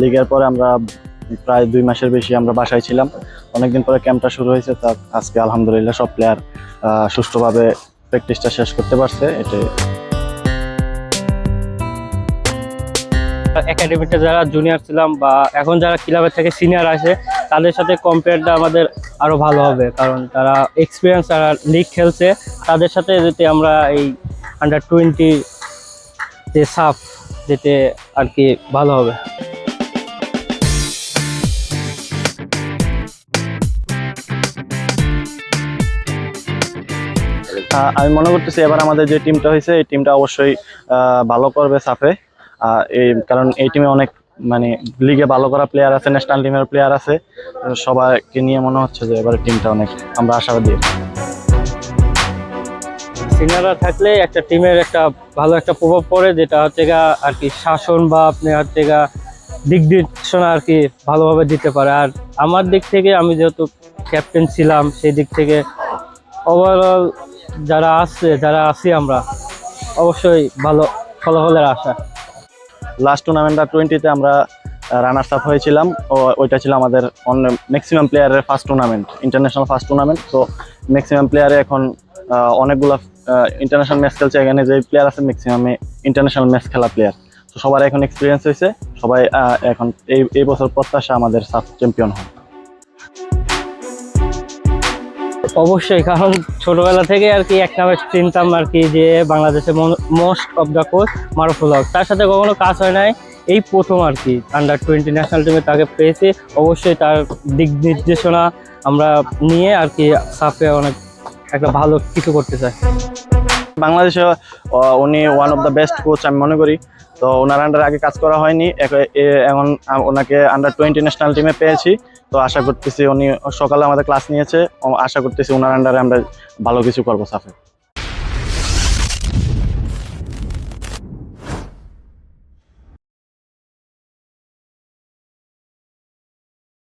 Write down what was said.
লিগের পরে আমরা প্রায় দুই মাসের বেশি আমরা বাসায় ছিলাম। অনেকদিন পরে ক্যাম্পটা শুরু হয়েছে, তা আজকে আলহামদুলিল্লাহ সব প্লেয়ার সুষ্ঠুভাবে প্র্যাকটিসটা শেষ করতে পারছে, এটাই। একাডেমিতে যারা জুনিয়র ছিলাম বা এখন যারা ক্লাবের থেকে সিনিয়র আছে, তাদের সাথে কম্পেয়ারটা আমাদের আরও ভালো হবে। কারণ তারা এক্সপিরিয়েন্স তারা লিগ খেলছে, তাদের সাথে যেতে আমরা এই আন্ডার টোয়েন্টি যে সাফ যেতে আর কি ভালো হবে। আমি মনে করতেছি এবার আমাদের যে টিমটা হয়েছে, এই টিমটা অবশ্যই ভালো করবে সাফে। এই, কারণ এই টিমে অনেক মানে লিগে ভালো করা প্লেয়ার আছে ন্যাশনাল টিমের প্লেয়ার আছে। সবাইকে নিয়ে মনে হচ্ছে যে এবার টিমটা অনেক, আমরা আশাবাদী। সিনিয়ররা থাকলে একটা টিমের একটা ভালো একটা প্রভাব পড়ে, যেটা হচ্ছে গা আর কি শাসন বা আপনি হচ্ছে গা দিক নির্দেশনা আর কি ভালোভাবে দিতে পারে। আর আমার দিক থেকে আমি যেহেতু ক্যাপ্টেন ছিলাম, সেই দিক থেকে ওভারঅল যারা আছে যারা আছি আমরা, অবশ্যই ভালো ফলাফলের আশা। লাস্ট টুর্নামেন্টটা টোয়েন্টিতে আমরা রানার্স আপ হয়েছিলাম। ও, ওইটা ছিল আমাদের অন্য ম্যাক্সিমাম প্লেয়ারের first tournament international first tournament তো ম্যাক্সিমাম প্লেয়ারে এখন অনেকগুলো ইন্টারন্যাশনাল ম্যাচ খেলছে। এখানে যে প্লেয়ার আছে ম্যাক্সিমামে ইন্টারন্যাশনাল ম্যাচ খেলা প্লেয়ার তো সবার এখন এক্সপিরিয়েন্স হয়েছে। সবাই এখন এই এই বছর প্রত্যাশা আমাদের সাব চ্যাম্পিয়ন হয় অবশ্যই, কারণ ছোটবেলা থেকে আর কি এক নামে চিনতাম আর কি যে বাংলাদেশে most of the coach Maruful Haque. তার সাথে কখনো কাজ হয় নাই, এই প্রথম আর কি আন্ডার টোয়েন্টি ন্যাশনাল টিমে তাকে পেয়েছি। অবশ্যই তার দিক নির্দেশনা আমরা নিয়ে আর কি সাফে অনেক একটা ভালো কিছু করতে চাই বাংলাদেশে উনি one of the best coach আমি মনে করি। তো ওনার আন্ডারে আগে কাজ করা হয়নি এখন ওনাকে আন্ডার টোয়েন্টি ন্যাশনাল টিমে পেয়েছি। তো আশা করতেছি উনি সকালে আমাদের ক্লাস নিয়েছে। আশা করতেছি ওনার আন্ডারে আমরা ভালো কিছু করব সাফে।